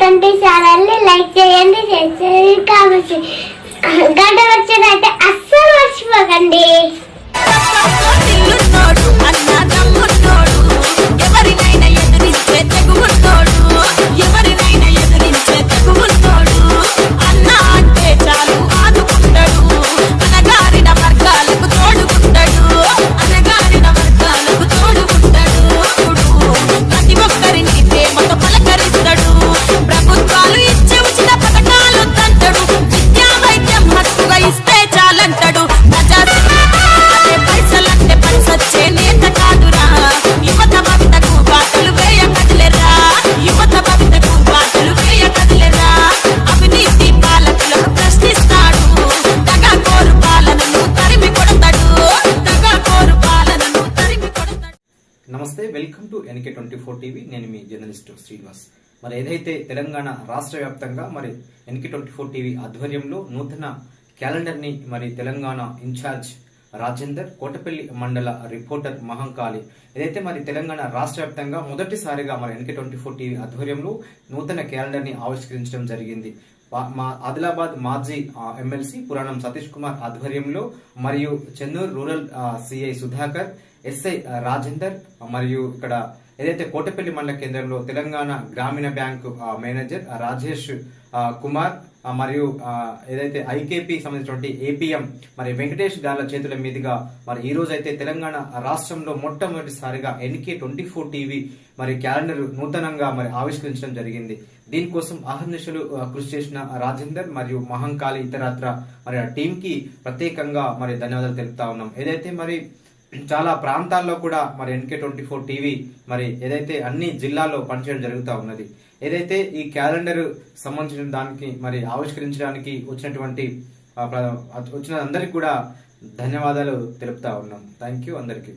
Twenty ఛానల్ని like చేయండి share చేయండి కామెంట్ గంట వచ్చినట్టే అస్సలు మర్చిపోకండి. నమస్తే welcome to NK twenty four TV. నేను మీ జర్నలిస్ట్ శ్రీనివాస్. మరి ఏదైతే తెలంగాణ రాష్ట్ర వ్యాప్తంగా మరి ఎన్కే ట్వంటీ ఫోర్ టీవీ ఆధ్వర్యంలో నూతన క్యాలెండర్ని మరి తెలంగాణ ఇన్ఛార్జ్ రాజేందర్ కోటపల్లి మండల రిపోర్టర్ మహంకాళి ఏదైతే మరి తెలంగాణ రాష్ట్ర వ్యాప్తంగా మొదటిసారిగా మరి ఎన్కే ట్వంటీ ఫోర్ టీవీ ఆధ్వర్యంలో నూతన క్యాలెండర్ని ఆవిష్కరించడం జరిగింది. మా ఆదిలాబాద్ మాజీ ఎమ్మెల్సీ పురాణం సతీష్ కుమార్ ఆధ్వర్యంలో మరియు Chennur rural CI Sudhakar SI Rajender మరియు ఇక్కడ ఏదైతే కోటపల్లి మండల కేంద్రంలో తెలంగాణ గ్రామీణ బ్యాంకు మేనేజర్ రాజేష్ కుమార్ మరియు ఏదైతే ఐకేపీ సంబంధించినటువంటి ఏపీఎం మరి వెంకటేష్ గార్ల చేతుల మీదుగా మరి ఈ రోజు అయితే తెలంగాణ రాష్ట్రంలో మొట్టమొదటిసారిగా ఎన్కే ట్వంటీ ఫోర్ టీవీ మరి క్యాలెండర్ నూతనంగా మరి ఆవిష్కరించడం జరిగింది. దీనికోసం అహర్నిశలు కృషి చేసిన రాజేందర్ మరియు మహంకాళి ఇతరత్ర మరి ఆ టీంకి ప్రత్యేకంగా మరి ధన్యవాదాలు తెలుపుతా ఉన్నాం. ఏదైతే మరి చాలా ప్రాంతాల్లో కూడా మరి ఎన్కే ట్వంటీ ఫోర్ టీవీ మరి ఏదైతే అన్ని జిల్లాల్లో పనిచేయడం జరుగుతూ ఉన్నది. ఏదైతే ఈ క్యాలెండర్ సంబంధించిన దానికి మరి ఆవిష్కరించడానికి వచ్చినటువంటి వచ్చిన అందరికి కూడా ధన్యవాదాలు తెలుపుతా ఉన్నాం. థ్యాంక్ యూ అందరికీ.